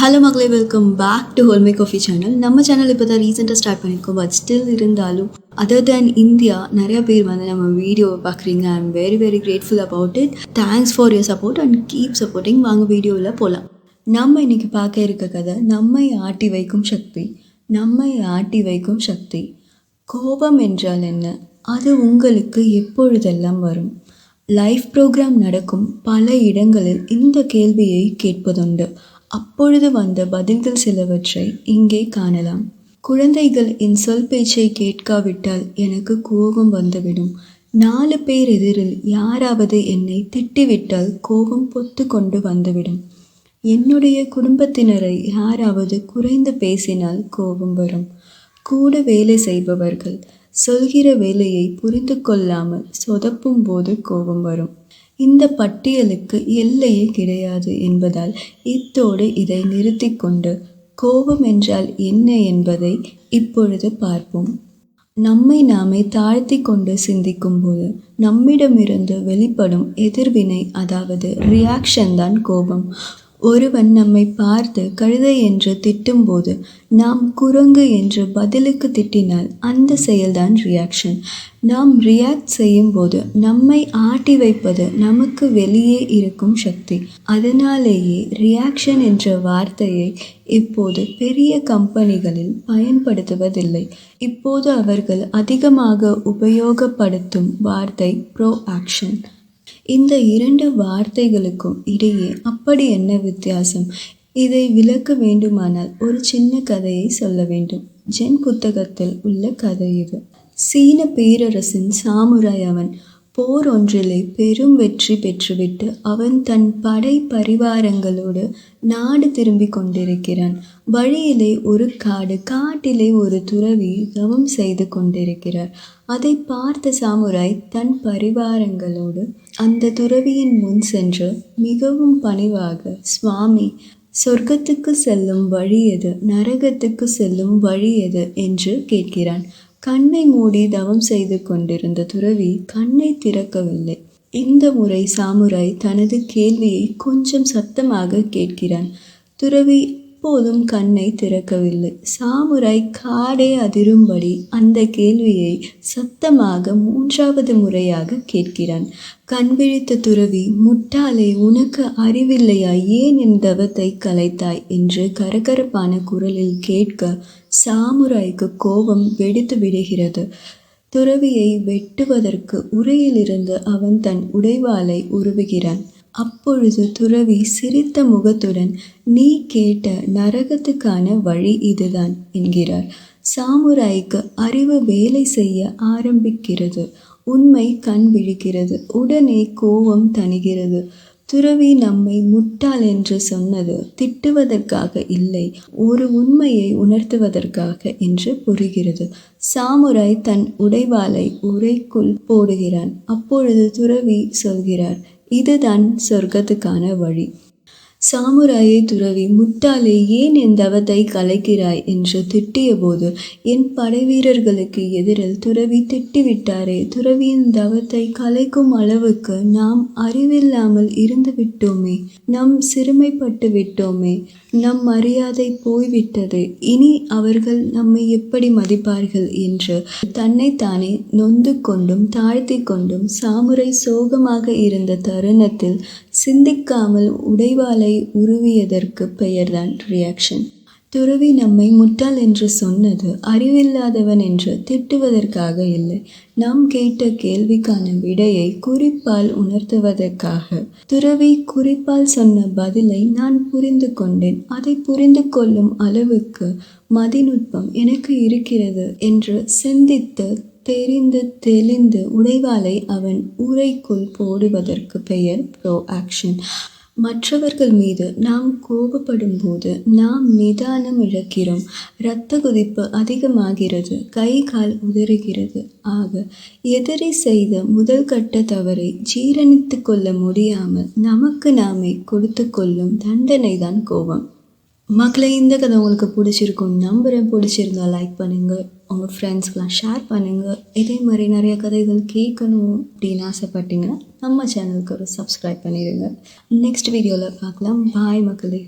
Hello மக்களே welcome back to Holme coffee channel நம்ம channel இப்போ தான் ரீசெண்டாக ஸ்டார்ட் பண்ணியிருக்கோம் பட் ஸ்டில் இருந்தாலும் அதர் தேன் இந்தியா நிறையா பேர் வந்து நம்ம வீடியோவை பார்க்குறீங்க. I am very very grateful about it thanks for your support and keep supporting வாங்க வீடியோவில் போகலாம் நம்ம இன்னைக்கு பார்க்க இருக்க கதை நம்மை ஆட்டி வைக்கும் சக்தி நம்மை ஆட்டி வைக்கும் சக்தி. கோபம் என்றால் என்ன? அது உங்களுக்கு எப்பொழுதெல்லாம் வரும்? லைஃப் ப்ரோக்ராம் நடக்கும் பல இடங்களில் இந்த கேள்வியை கேட்பதுண்டு. அப்பொழுது வந்த பதில்கள் சிலவற்றை இங்கே காணலாம். குழந்தைகள் என் சொல் பேச்சை கேட்காவிட்டால் எனக்கு கோபம் வந்துவிடும். நாலு பேர் எதிரில் யாராவது என்னை திட்டிவிட்டால் கோபம் பொத்து கொண்டு வந்துவிடும். என்னுடைய குடும்பத்தினரை யாராவது குறைந்து பேசினால் கோபம் வரும். கூட வேலை செய்பவர்கள் சொல்கிற வேலையை புரிந்து கொள்ளாமல் சொதப்பும் போது கோபம் வரும். இந்த பட்டியலுக்கு எல்லையே கிடையாது என்பதால் இத்தோடு இதை நிறுத்தி கொண்டு கோபம் என்றால் என்ன என்பதை இப்பொழுது பார்ப்போம். நம்மை நாமே தாழ்த்தி கொண்டு சிந்திக்கும் போது நம்மிடமிருந்து வெளிப்படும் எதிர்வினை அதாவது ரியாக்ஷன் தான் கோபம். ஒருவன் நம்மை பார்த்து கழுதை என்று திட்டும்போது நாம் குரங்கு என்று பதிலுக்கு திட்டினால் அந்த செயல்தான் ரியாக்ஷன் நாம் ரியாக்ட் செய்யும்போது நம்மை ஆட்டி வைப்பது நமக்கு வெளியே இருக்கும் சக்தி. அதனாலேயே ரியாக்ஷன் என்ற வார்த்தையை இப்போது பெரிய கம்பெனிகளில் பயன்படுத்துவதில்லை. இப்போது அவர்கள் அதிகமாக உபயோகப்படுத்தும் வார்த்தை ப்ரோ ஆக்ஷன் இந்த இரண்டு வார்த்தைகளுக்கும் இடையே அப்படி என்ன வித்தியாசம்? இதை விளக்க வேண்டுமானால் ஒரு சின்ன கதையை சொல்ல வேண்டும். ஜென் புத்தகத்தில் உள்ள கதை இது. சீன பேரரசின் சாமுராய் அவன் போர் ஒன்றிலே பெரும் வெற்றி பெற்றுவிட்டு அவன் தன் படை பரிவாரங்களோடு நாடு திரும்பி கொண்டிருக்கிறான். வழியிலே ஒரு காடு காட்டிலே ஒரு துறவி தவம் செய்து கொண்டிருக்கிறார். அதை பார்த்த சாமுராய் தன் பரிவாரங்களோடு அந்த துறவியின் முன் சென்று மிகவும் பணிவாக சுவாமி சொர்க்கத்துக்கு செல்லும் வழி எது? நரகத்துக்கு செல்லும் வழி எது? என்று கேட்கிறான். கண்ணை மூடி தவம் செய்து கொண்டிருந்த துறவி கண்ணை திறக்கவில்லை. இந்த முறை சாமுராய் தனது கேள்வியை கொஞ்சம் சத்தமாக கேட்கிறான். துறவி எப்போதும் கண்ணை திறக்கவில்லை. சாமுராய் காடே அதிரும்படி அந்த கேள்வியை சத்தமாக மூன்றாவது முறையாக கேட்கிறான். கண் விழித்த துறவி முட்டாளே உனக்கு அறிவில்லையா? ஏன் என் தவத்தை கலைத்தாய்? என்று கரகரப்பான குரலில் கேட்க சாமுராய்க்கு கோபம் வெடித்து விடுகிறது. துறவியை வெட்டுவதற்கு உரையிலிருந்து அவன் தன் உடைவாளை உருவுகிறான். அப்பொழுது துறவி சிரித்த முகத்துடன் நீ கேட்ட நரகத்துக்கான வழி இதுதான் என்கிறார். சாமுராய்க்கு அறிவு வேலை செய்ய ஆரம்பிக்கிறது. உண்மை கண் விழிக்கிறது. உடனே கோபம் தணிகிறது. துறவி நம்மை முட்டாள் என்று சொன்னது திட்டுவதற்காக இல்லை ஒரு உண்மையை உணர்த்துவதற்காக என்று புரிகிறது. சாமுராய் தன் உடைவாளை உரைக்குள் போடுகிறான். அப்பொழுது துறவி சொல்கிறார் இதுதான் சொர்க்கத்துக்கான வழி. சாமுராயை துறவி முட்டாளே ஏன் என் தவத்தை கலைக்கிறாய்? என்று திட்டியபோது என் படைவீரர்களுக்கு எதிரில் துறவி திட்டிவிட்டாரே துறவியின் தவத்தை கலைக்கும் அளவுக்கு நாம் அறிவில்லாமல் இருந்து விட்டோமே நம் சிறுமைப்பட்டு விட்டோமே நம் மரியாதை போய்விட்டது இனி அவர்கள் நம்மை எப்படி மதிப்பார்கள்? என்று தன்னைத்தானே நொந்து கொண்டும் தாழ்த்தி கொண்டும் சாமுரை சோகமாக இருந்த தருணத்தில் சிந்திக்காமல் உடைவாளை உருவியதற்கு பெயர்தான் ரியாக்ஷன் துறவி நம்மை முட்டாள் என்று சொன்னது அறிவில்லாதவன் என்று திட்டுவதற்காக இல்லை. நாம் கேட்ட கேள்விக்கான விடையை குறிப்பால் உணர்த்துவதற்காக. துறவி குறிப்பால் சொன்ன பதிலை நான் புரிந்து கொண்டேன். அதை புரிந்து கொள்ளும் அளவுக்கு மதிநுட்பம் எனக்கு இருக்கிறது என்று சிந்தித்து தெரிந்து தெளிந்து உடைவாளை அவன் உரைக்குள் போடுவதற்கு பெயர் ப்ரோ ஆக்ஷன் மற்றவர்கள் மீது நாம் கோபப்படும் போது நாம் நிதானம் இழக்கிறோம். இரத்த குதிப்பு அதிகமாகிறது கை கால் உதறுகிறது. ஆக எதிரி செய்த முதல் கட்ட தவறை ஜீரணித்து கொள்ள முடியாமல் நமக்கு நாமே கொடுத்து கொள்ளும் தண்டனை தான் கோபம். மக்களை இந்த கதை உங்களுக்கு பிடிச்சிருக்கும் நம்புகிறேன் பிடிச்சிருந்தா லைக் பண்ணுங்கள் உங்கள் ஃப்ரெண்ட்ஸ்க்கெலாம் ஷேர் பண்ணுங்கள் இதே மாதிரி நிறைய கதைகள் கேட்கணும் அப்படின்னு ஆசைப்பட்டீங்கன்னா நம்ம சேனலுக்கு ஒரு சப்ஸ்கிரைப் பண்ணிடுங்க. நெக்ஸ்ட் வீடியோவில் பார்க்கலாம். பாய் மக்களே.